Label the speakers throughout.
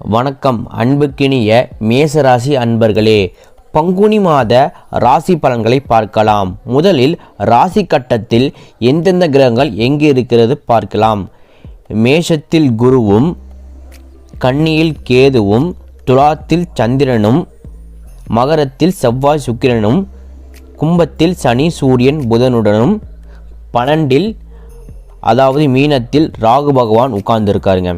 Speaker 1: வணக்கம் அன்புக்கினிய மேசராசி அன்பர்களே. பங்குனி மாத ராசி பலன்களை பார்க்கலாம். முதலில் ராசி கட்டத்தில் எந்தெந்த கிரகங்கள் எங்கே இருக்கிறது பார்க்கலாம். மேஷத்தில் குருவும் கன்னியில் கேதுவும் துலாத்தில் சந்திரனும் மகரத்தில் செவ்வாய் சுக்கிரனும் கும்பத்தில் சனி சூரியன் புதனுடனும் பன்னெண்டில் அதாவது மீனத்தில் ராகு பகவான் உட்கார்ந்துருக்காருங்க.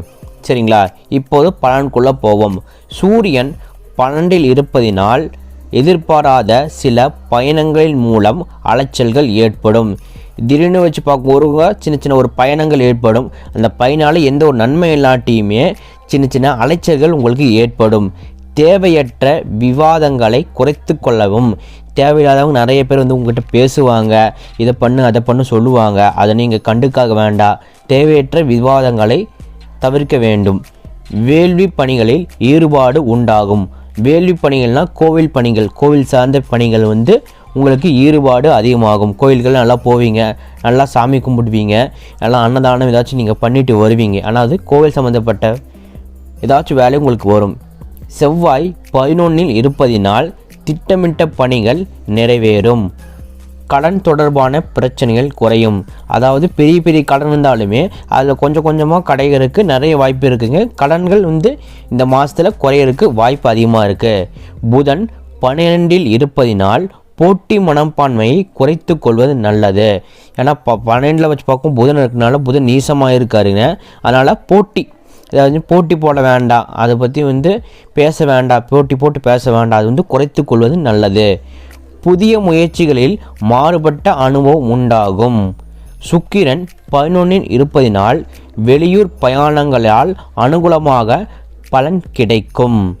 Speaker 1: சரிங்களா? இப்போது பலனுக்குள்ளே போவோம். சூரியன் பன்னெண்டில் இருப்பதினால் எதிர்பாராத சில பயணங்களின் மூலம் அலைச்சல்கள் ஏற்படும். திடீர்னு வச்சு பார்க்கும்போது சின்ன சின்ன ஒரு பயணங்கள் ஏற்படும். அந்த பயனால் எந்த ஒரு நன்மை இல்லாட்டியுமே சின்ன சின்ன அலைச்சல்கள் உங்களுக்கு ஏற்படும். தேவையற்ற விவாதங்களை குறைத்து கொள்ளவும் தேவையில்லாதவங்க நிறைய பேர் வந்து உங்கள்கிட்ட பேசுவாங்க. இதை பண்ணு அதை பண்ணு சொல்லுவாங்க. அதை நீங்கள் கண்டுக்காக வேண்டாம். தேவையற்ற விவாதங்களை தவிர்க்க வேண்டும். வேள்வி பணிகளில் ஈடுபாடு உண்டாகும். வேள்வி பணிகள்னால் கோவில் பணிகள் கோவில் சார்ந்த பணிகள் வந்து உங்களுக்கு ஈடுபாடு அதிகமாகும். கோயில்கள் நல்லா போவீங்க நல்லா சாமி கும்பிடுவீங்க நல்லா அன்னதானம் ஏதாச்சும் நீங்கள் பண்ணிட்டு வருவீங்க. ஆனால் அது கோவில் சம்மந்தப்பட்ட ஏதாச்சும் வேலை உங்களுக்கு வரும். செவ்வாய் பதினொன்றில் இருப்பதினால் திட்டமிட்ட பணிகள் நிறைவேறும். கடன் தொடர்பான பிரச்சனைகள் குறையும். அதாவது பெரிய பெரிய கடன் இருந்தாலுமே அதில் கொஞ்சம் கொஞ்சமாக கடைகிறதுக்கு நிறைய வாய்ப்பு இருக்குங்க. கடன்கள் வந்து இந்த மாதத்தில் குறையிறதுக்கு வாய்ப்பு அதிகமாக இருக்குது புதன் பன்னிரெண்டில் இருப்பதினால் போட்டி மனப்பான்மையை குறைத்து கொள்வது நல்லது. ஏன்னா ப பன்னெண்டில் வச்சு பார்க்கும் புதன் இருக்கனால புதன் நீசமாக இருக்காருங்க. அதனால் போட்டி அதாவது போட்டி போட வேண்டாம். அதை பற்றி வந்து பேச வேண்டாம். போட்டி போட்டு பேச வேண்டாம். அது வந்து குறைத்து கொள்வது நல்லது. புதிய முயற்சிகளில் மாறுபட்ட அனுபவம் உண்டாகும். சுக்கிரன் பதினொன்றில் இருப்பதினால் வெளியூர் பயணங்களால் அனுகூலமாக பலன் கிடைக்கும்.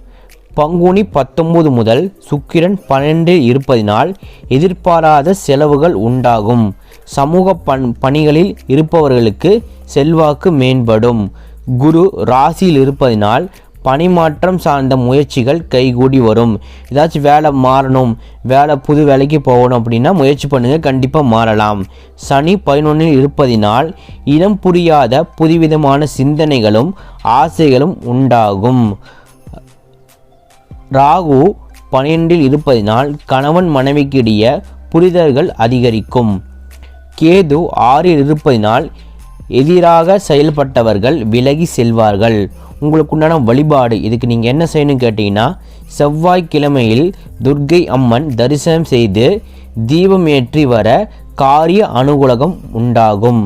Speaker 1: பங்குனி பத்தொன்பது முதல் சுக்கிரன் பன்னெண்டில் இருப்பதினால் எதிர்பாராத செலவுகள் உண்டாகும். சமூக பண் பணிகளில் இருப்பவர்களுக்கு செல்வாக்கு மேம்படும். குரு ராசியில் இருப்பதினால் பணிமாற்றம் சார்ந்த முயற்சிகள் கைகூடி வரும். ஏதாச்சும் வேலை மாறணும் வேலை புது வேலைக்கு போகணும் அப்படின்னா முயற்சி பண்ணுங்கள் கண்டிப்பாக மாறலாம். சனி பதினொன்றில் இருப்பதினால் இனம் புரியாத புதுவிதமான சிந்தனைகளும் ஆசைகளும் உண்டாகும். ராகு பன்னிரெண்டில் இருப்பதினால் கணவன் மனைவிக்கிடையே புரிதல்கள் அதிகரிக்கும். கேது ஆறில் இருப்பதினால் எதிராக செயல்பட்டவர்கள் விலகி செல்வார்கள். உங்களுக்கு உண்டான வழிபாடு. இதுக்கு நீங்கள் என்ன செய்யணும் கேட்டிங்கன்னா செவ்வாய்க்கிழமையில் துர்கை அம்மன் தரிசனம் செய்து தீபம் ஏற்றி வர காரிய அனுகூலகம் உண்டாகும்.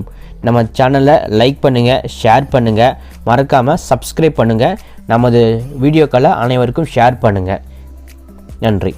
Speaker 1: நம்ம சேனலை லைக் பண்ணுங்கள் ஷேர் பண்ணுங்கள் மறக்காமல் சப்ஸ்கிரைப் பண்ணுங்கள் நமது வீடியோக்களை அனைவருக்கும் ஷேர் பண்ணுங்கள் நன்றி.